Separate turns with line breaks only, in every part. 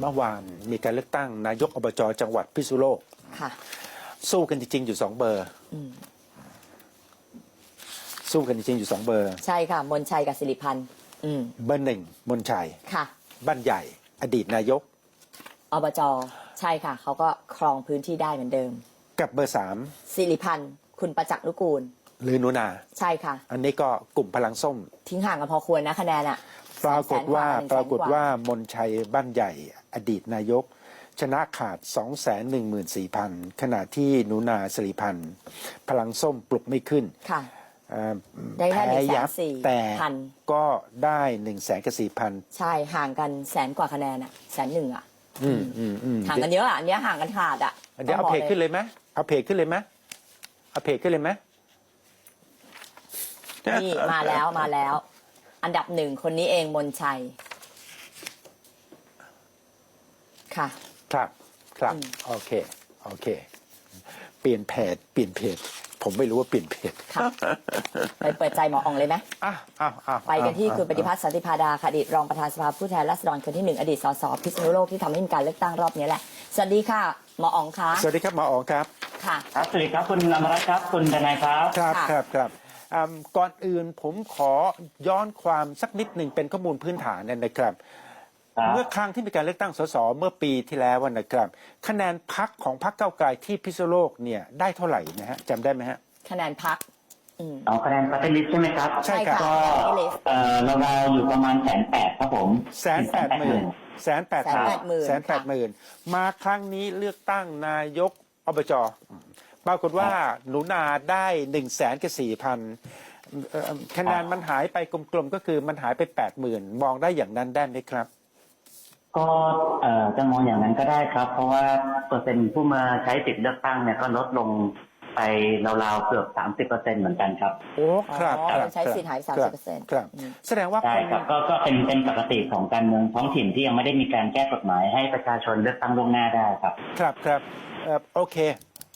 เมื่อวานมีการเลือกตั้งนายกอบจจังหวัดพิษณุโลก
ค่ะ
สู้กันจริงๆอยู่สองเบอร์
อืม
สู้กันจริงๆอยู่สองเบอร์
ใช่ค่ะ มนชัยกับสิริพันธ์อืม
เบอร์หนึ่งมนชัย
ค่ะ
บ้านใหญ่ อดีตนายก
อบจ ใช่ค่ะ เขาก็ครองพื้นที่ได้เหมือนเดิม
กับเบอร์สาม
สิริพันธ์ คุณประจักษ์นุกูล
หรือหนูนา
ใช่ค่ะ
อันนี้ก็กลุ่มพลังส้ม
ทิ้งห่างกันพอควรนะคะแนนอะ
ปรากฏว่า
แสนกว่า
ปรากฏว่ามนชัยบ้านใหญ่ อดีตนายก ชนะขาด 2 1 4 0 0 0 ขณะที่หนูนาสิริพันธ์ พลังส้มปลุกไม่ขึ้น
ค่ะ
เอ่อ
ได้แค่
พ้ยับ
140,000
แต่
พัน
ก็ได้1นึ่งแสนกับสี่พัน
ใช่ห่างกันแสนกว่าคะแนนอะแสนหนึ่งอะ
อืมอืมอืม
ห่างกันเยอะอะอันเนี้ยห่างกันขาดอะ
เดี๋ยวเอาเพจขึ้นเลยไหมเอาเพจขึ้นเลยไหมเอาเพจขึ้นเลยไหม
นี่มาแล้วมาแล้ว อันดับหนึ่งคนนี้เองมนชัย ค่ะ
ครับ ครับ
อืม
โอเค โอเค เปลี่ยนเพจ เปลี่ยนเพจ ผมไม่รู้ว่าเปลี่ยนเพจ
ค่ะ ไปเปิดใจหมออองเลยไหม
อะอะอะ
ไปกันที่
อะ
คุณปฏิพัฒน์สันติพาดาค่ะอดีตรองประธานสภาผู้แทนราษฎรคนที่หนึ่งอดีตสสพิษณุโลกที่ทำให้มีการเลือกตั้งรอบนี้แหละ สวัสดีค่ะหมออ๋องคะ
สวัสดีครับหมออ๋องครับ
ค่ะ
ครับสวัสดีครับคุณอมรัตน์ครับคุณดนายครับ
ครับ
ค่ะ
ครับ ครับอืมก่อนอื่นผมขอย้อนความสักนิดหนึ่งเป็นข้อมูลพื้นฐานเนี่ยนะครับ
ครับ
เมื่อครั้งที่มีการเลือกตั้งสสเมื่อปีที่แล้วนะครับ คะแนนพักของพรรคเก้าวไกลที่พิษณุโลกเนี่ยได้เท่าไหร่นะฮะจำได้ไหมฮะ
คะแนนพักอืม
เอาคะแนนปฏิริษใช่ไหมครับ
ใช่ครับ
ก็
Party list
เอ่อเราเราๆอยู่ประมาณแสนแปดครับผม
แสนแปดหมื่นแสนแปด
แสนแปดหมื่น
แสนแปดหมื่นมาครั้งนี้เลือกตั้งนายกอบจปรากฏว่าหนูนาได้หนึ่งแสนกับสี่พันคะแนนมันหายไปกลมๆก็คือมันหายไปแปดหมื่นมองได้อย่างนั้นได้ไหมครับ
ก็เอ่อจะมองอย่างนั้นก็ได้ครับ เพราะว่าเปอร์เซ็นต์ผู้มาใช้สิทธิ์เลือกตั้งเนี่ยก็ลดลงไปราวๆเกือบสามสิบเปอร์เซ็นต์เหมือนกันครับ
โอ้ครับ
อ๋อ
ครับ
ใช้สิทธิ์หายไป
ครับ
30%
ครับ
อืม
แสดงว่า
ใช่
คน
ครับก็ก็เป็นเป็นปกติของการเมืองท้องถิ่นที่ยังไม่ได้มีการแก้กฎหมายให้ประชาชนเลือกตั้งล่วงหน้าได้ครับ
ครับครับเอ่อโอเค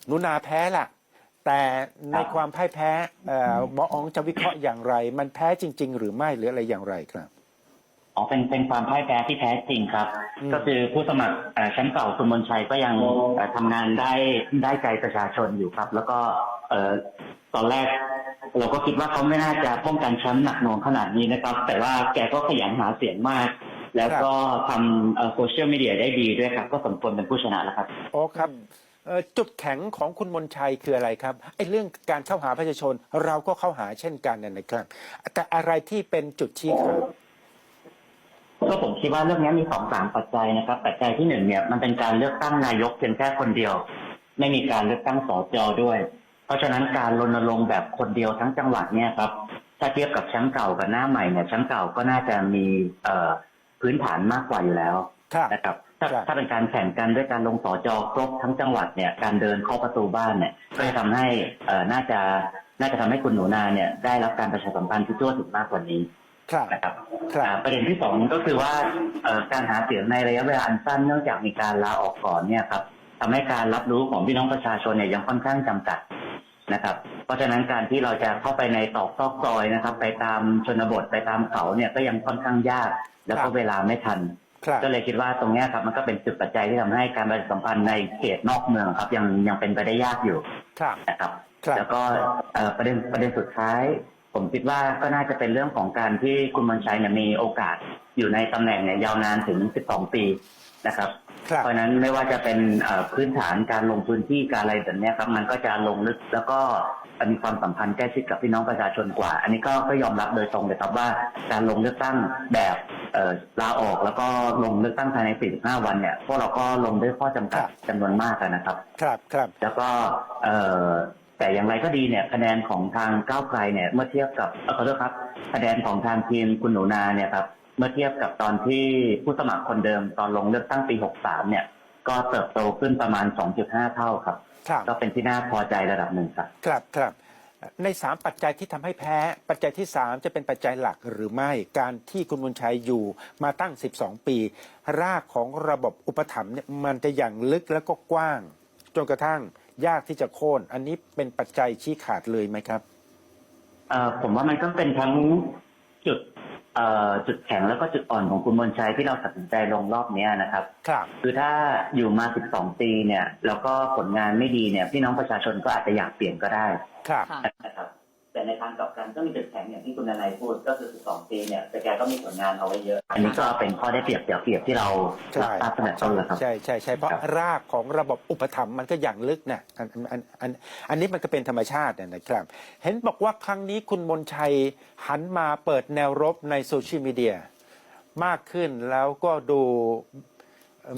หนูนาแพ้ล่ะแต่ในความพ่ายแพ้เอ่อหมออ๋องจะวิเคราะห์อย่างไร มันแพ้จริง ๆ หรือไม่หรืออะไรอย่างไรครับ
อ๋อเป็นเป็นความพ่ายแพ้ที่แท้จริงครับ
อืม
ก็คือผู้สมัครเอ่อแชมป์เก่าคุณมนชัยก็ยังเอ่อทำงานได้ได้ใจประชาชนอยู่ครับ แล้วก็เอ่อตอนแรก เราก็คิดว่าเขาไม่น่าจะป้องกันแชมป์หนักหน่วงขนาดนี้นะครับ แต่ว่าแกก็ขยันหาเสียงมาก แล้วก็ทำโซเชียลมีเดียได้ดีด้วยครับ ก็สมควรเป็นผู้ชนะแล้วครับ
โอ้ครับเอ่อจุดแข็งของคุณมนชัยคืออะไรครับไอ้เรื่องการเข้าหาประชาชนเราก็เข้าหาเช่นกันนะนะครับ แต่อะไรที่เป็นจุดชี้ขาด
ก็ผมคิดว่าเรื่องนี้มีสองสามปัจจัยนะครับ ปัจจัยที่หนึ่งเนี่ยมันเป็นการเลือกตั้งนายกเพียงแค่คนเดียว ไม่มีการเลือกตั้งสจด้วย เพราะฉะนั้นการรณรงค์แบบคนเดียวทั้งจังหวัดเนี่ยครับถ้าเทียบกับแชมป์เก่ากับหน้าใหม่เนี่ยแชมป์เก่าก็น่าจะมีเอ่อพื้นฐานมากกว่าอยู่แล้ว
ครับ
นะครับถ้า
ครับ
ถ้าเป็นการแข่งกันด้วยการลงสจครบทั้งจังหวัดเนี่ยการเดินเข้าประตูบ้านเนี่ยก็จะทำให้เอ่อน่าจะน่าจะทำให้คุณหนูนาเนี่ยได้รับการประชาสัมพันธ์ที่ทั่วถึงมากกว่านี้
ครับ
นะครับ
ครับ
อ่าประเด็นที่สองก็คือว่าเอ่อการหาเสียงในระยะเวลาอันสั้นเนื่องจากมีการลาออกก่อนเนี่ยครับทำให้การรับรู้ของพี่น้องประชาชนเนี่ยยังค่อนข้างจำกัดนะครับ เพราะฉะนั้นการที่เราจะเข้าไปในตอกซอกซอยนะครับ ไปตามชนบทไปตามเขาเนี่ยก็ยังค่อนข้างยาก แล้ว
ครั
ก็
บ
เวลาไม่ทัน
ครับ
ก็เลยคิดว่าตรงเนี้ยครับมันก็เป็นจุดปัจจัยที่ทำให้การประชาสัมพันธ์ในเขตนอกเมืองครับ ยังยังเป็นไปได้ยากอยู่
ครับ
นะครับ
ครับ
แล้วก็เอ่อประเด็นประเด็นสุดท้าย ผมคิดว่าก็น่าจะเป็นเรื่องของการที่คุณมนชัยเนี่ยมีโอกาสอยู่ในตำแหน่งเนี่ยยาวนานถึง 12 ปีนะครับ
ครับ
เพราะฉะนั้นไม่ว่าจะเป็นเอ่อพื้นฐานการลงพื้นที่การอะไรแบบเนี้ยครับมันก็จะลงลึกแล้วก็มีความสัมพันธ์ใกล้ชิดกับพี่น้องประชาชนกว่า อันนี้ก็ก็ยอมรับโดยตรงเลยครับว่าการลงเลือกตั้งแบบเอ่อลาออกแล้วก็ลงเลือกตั้งภายใน 45 วันเนี่ยพวกเราก็ลงด้วยข้อจำกัดจำนวนมากอะนะครับ
ครับครับ
แล้วก็เอ่อ แต่อย่างไรก็ดีเนี่ยคะแนนของทางก้าวไกลเนี่ยเมื่อเทียบกับเอ่อขอโทษครับ คะแนนของทางทีมคุณหนูนาเนี่ยครับเมื่อเทียบกับตอนที่ผู้สมัครคนเดิมตอนลงเลือกตั้งปี 63 เนี่ย ก็เติบโตขึ้นประมาณ 2.5 เท่าครับ
ครับ
ก็เป็นที่น่าพอใจระดับหนึ่งครับ
ครับครับในสามปัจจัยที่ทำให้แพ้ ปัจจัยที่สามจะเป็นปัจจัยหลักหรือไม่การที่คุณบุญชัยอยู่มาตั้ง 12 ปี รากของระบบอุปถัมภ์เนี่ยมันจะอย่างลึกแล้วก็กว้าง จนกระทั่ง ยากที่จะโค่นอันนี้เป็นปัจจัยชี้ขาดเลยไหมครับ
เอ่อผมว่ามันก็เป็นทั้งจุดเอ่อจุดแข็งแล้วก็จุดอ่อนของคุณมนชัยที่เราตัดสินใจลงรอบเนี้ยนะครับ
ครับ
คือถ้าอยู่มา 12 ปีเนี่ย แล้วก็ผลงานไม่ดีเนี่ย พี่น้องประชาชนก็อาจจะอยากเปลี่ยนก็ได้
ครับ
ค่ะ
นะครับ แต่ในทางกลับกันก็มีจุดแข็งอย่างที่คุณนายพูดก็คือ 12 ปีเนี่ยแต่แกก็มีผลงานเอาไว้เยอะ อันนี้ก็เป็นข้อได้เปรียบเสียเปรียบที่เรา
ใช่
รับทราบตั้งแต่ต้นแล้วครับ
ใช่ใช่ใช่เพราะ
ครับ
รากของระบบอุปถัมภ์มันก็อย่างลึกนะอันอันอันอันนี้มันก็เป็นธรรมชาตินะนะครับ เห็นบอกว่าครั้งนี้คุณมนชัยหันมาเปิดแนวรบในโซเชียลมีเดียมากขึ้นแล้วก็ดู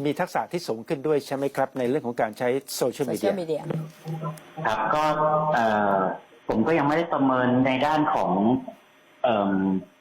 มีทักษะที่สูงขึ้นด้วยใช่ไหมครับ ในเรื่องของการใช้โซเชียล
โซ
มี
เชี
เดี
ย
ย
ลมีเดีย
ครับก็เอ่อ ผมก็ยังไม่ได้ประเมินในด้านของเอิ่ม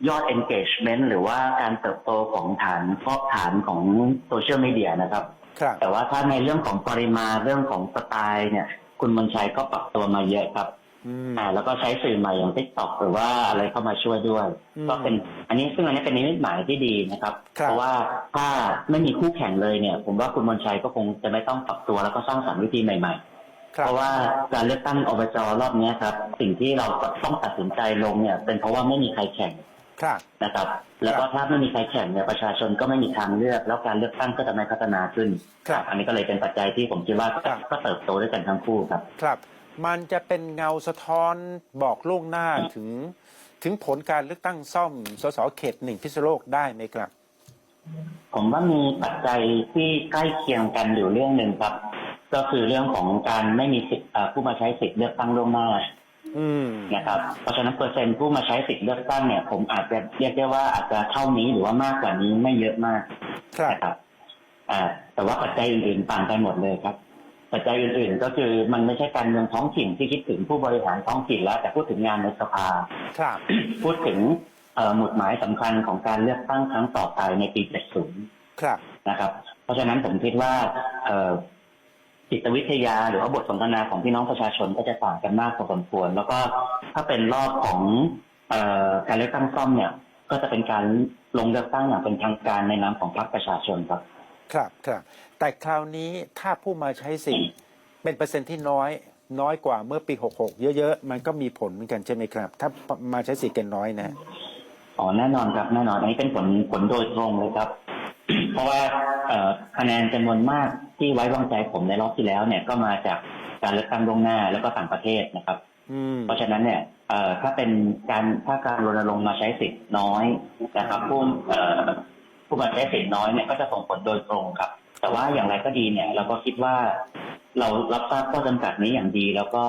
ยอด engagement หรือว่าการเติบโตของฐานครอบฐานของโซเชียลมีเดียนะครับ
ครับ
แต่ว่าถ้าในเรื่องของปริมาณเรื่องของสไตล์เนี่ย คุณมนชัยก็ปรับตัวมาเยอะครับ
อืม
อ่าแล้วก็ใช้สื่อใหม่อย่าง TikTok หรือว่าอะไรเข้ามาช่วยด้วย
อืม
ก็เป็นอันนี้ซึ่งอันนี้เป็นนิมิตหมายที่ดีนะครับ
ครับ
เพราะว่าถ้าไม่มีคู่แข่งเลยเนี่ย ผมว่าคุณมนชัยก็คงจะไม่ต้องปรับตัวแล้วก็สร้างสรรค์วิธีใหม่ๆ
ครั
เพ
บ
ราะว่าการเลือกตั้งอบจรอบเนี้ยครับ สิ่งที่เราต้องตัดสินใจลงเนี่ย เป็นเพราะว่าไม่มีใครแข่ง
ครับ
นะครับ แล้วก็ถ้าไม่มีใครแข่งเนี่ยประชาชนก็ไม่มีทางเลือก แล้วการเลือกตั้งก็จะไม่พัฒนาขึ้น
ครับ
อันนี้ก็เลยเป็นปัจจัยที่ผมคิดว่าก็
ครับ
ก็เติบโตด้วยกันทั้งคู่ครับ
ครับ มันจะเป็นเงาสะท้อนบอกล่วงหน้าถึง ถึงผลการเลือกตั้งซ่อมสสเขตหนึ่งพิษณุโลกได้ไหมครับ
ผมว่ามีปัจจัยที่ใกล้เคียงกันอยู่เรื่องหนึ่งครับ ก็คือเรื่องของการไม่มีสิทธิ์เอ่อผู้มาใช้สิทธิ์เลือกตั้งล่วงหน้า
อืม
นะครับ เพราะฉะนั้นเปอร์เซ็นต์ผู้มาใช้สิทธิ์เลือกตั้งเนี่ย ผมอาจจะเรียกได้ว่าอาจจะเท่านี้หรือว่ามากกว่านี้ไม่เยอะมาก
ครับ
นะครับอ่าแต่ว่าปัจจัยอื่นๆต่างกันหมดเลยครับ ปัจจัยอื่นๆ ก็คือมันไม่ใช่การเมืองท้องถิ่นที่คิดถึงผู้บริหารท้องถิ่นแล้ว แต่พูดถึงงานในสภา
ครับ
พูดถึงเอ่อหมุดหมายสำคัญของการเลือกตั้งครั้งต่อไปในปี 70
ครับ
นะครับ เพราะฉะนั้นผมคิดว่าเอ่อ จิตวิทยาหรือว่าบทสนทนาของพี่น้องประชาชนก็จะต่างกันมากพอสมควร แล้วก็ถ้าเป็นรอบของเอ่อการเลือกตั้งซ่อมเนี่ย ก็จะเป็นการลงเลือกตั้งอย่างเป็นทางการในนามของพรรคประชาชนครับ
ครับครับ แต่คราวนี้ถ้าผู้มาใช้สิทธิ์เป็นเปอร์เซ็นต์ที่น้อยน้อยกว่าเมื่อปี 66 เยอะๆ มันก็มีผลเหมือนกันใช่ไหมครับ ถ้ามาใช้สิทธิ์กันน้อยนะ
อ๋อแน่นอนครับแน่นอนอันนี้เป็นผลผลโดยตรงเลยครับ เพราะว่าเอ่อ คะแนนจำนวนมากที่ไว้วางใจผมในรอบที่แล้วเนี่ยก็มาจากการเลือกตั้งล่วงหน้าแล้วก็ต่างประเทศนะครับ
อืม
เพราะฉะนั้นเนี่ยเอ่อถ้าเป็นการถ้าการรณรงค์มาใช้สิทธิ์น้อยนะครับผู้เอ่อผู้มาใช้สิทธิ์น้อยเนี่ยก็จะส่งผลโดยตรงครับ แต่ว่าอย่างไรก็ดีเนี่ย เราก็คิดว่าเรารับทราบข้อจำกัดนี้อย่างดี แล้วก็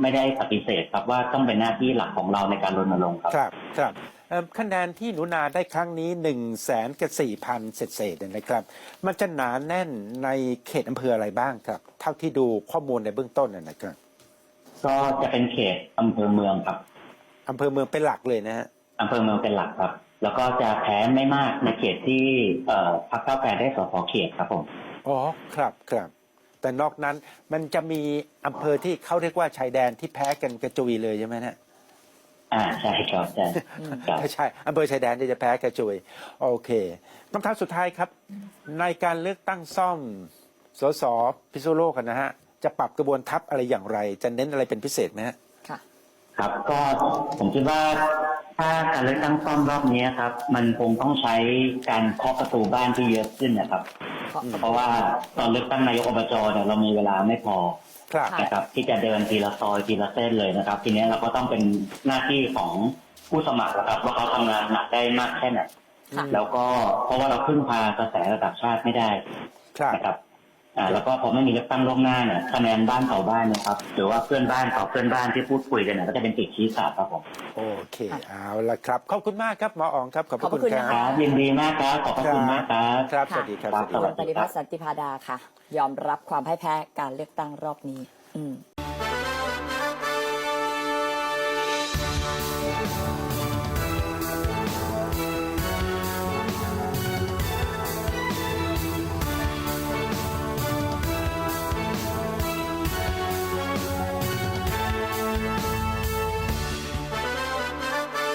ไม่ได้ปฏิเสธครับว่าต้องเป็นหน้าที่หลักของเราในการรณรงค์ครับ
ครับครับเอ่อ คะแนนที่หนูนาได้ครั้งนี้1นึ่งแสนกับสี่พันเศษๆเนี่ยนะครับ มันจะหนาแน่นในเขตอำเภออะไรบ้างครับ เท่าที่ดูข้อมูลในเบื้องต้นนะนะครับ
ก็จะเป็นเขตอำเภอเมืองครับ
อำเภอเมืองเป็นหลักเลยนะฮะ
อำเภอเมืองเป็นหลักครับ แล้วก็จะแพ้ไม่มากในเขตที่เอ่อพรรคก้าวไกลได้สสเขตครับผม
อ๋อครับครับแต่นอกนั้นมันจะมีอำเภอที่เขาเรียกว่าชายแดนที่แพ้กันกระจุยเลยใช่ไหมนะ
อ่าใช่ครับใช่ครับ
ใช่อำเภอชายแดนที่จะแพ้กระจุย โอเคคำถามสุดท้ายครับ ในการเลือกตั้งซ่อมสสพิษณุโลกอะนะฮะ จะปรับกระบวนทัพอะไรอย่างไร จะเน้นอะไรเป็นพิเศษไหมฮะ
ค่ะ
ครับก็ผมคิดว่า ถ้าการเลือกตั้งซ่อมรอบนี้ครับ มันคงต้องใช้การเคาะประตูบ้านที่เยอะขึ้นนะครับ เพราะว่าตอนเลือกตั้งนายกอบจเนี่ยเรามีเวลาไม่พอ
ครับ
ค่ะ
นะครับ ที่จะเดินทีละซอยทีละเส้นเลยนะครับ ทีนี้เราก็ต้องเป็นหน้าที่ของผู้สมัครนะครับ ว่าเขาทำงานหนักได้มากแค่ไหน
ค่ะ
แล้วก็เพราะว่าเราพึ่งพากระแสระดับชาติไม่ได้
ครับ
นะครับ อ่าแล้วก็พอไม่มีเลือกตั้งล่วงหน้าเนี่ยคะแนนบ้านต่อบ้านเนะครับหรือว่าเพื่อนบ้านต่อเพื่อนบ้านที่พูดคุยกันเนี่ยก็จะเป็นติดชี้ขาดครับผม
โอเคเอาละครับขอบคุณมากครับหมออ๋องครับขอบพระ
ขอบ
คุ
คุณณ
ค
นะ
รั
คะ
ครับบยินดีมากครับขอบพระคุณมากครับ
ครับ สวัสดีครับ
ครับ
สวัส
คุ
ดี
ณ
ครับ
ปฏิพัฒน์สันติพาดาค่ะ ยอมรับความพ่ายแพ้การเลือกตั้งรอบนี้ อืม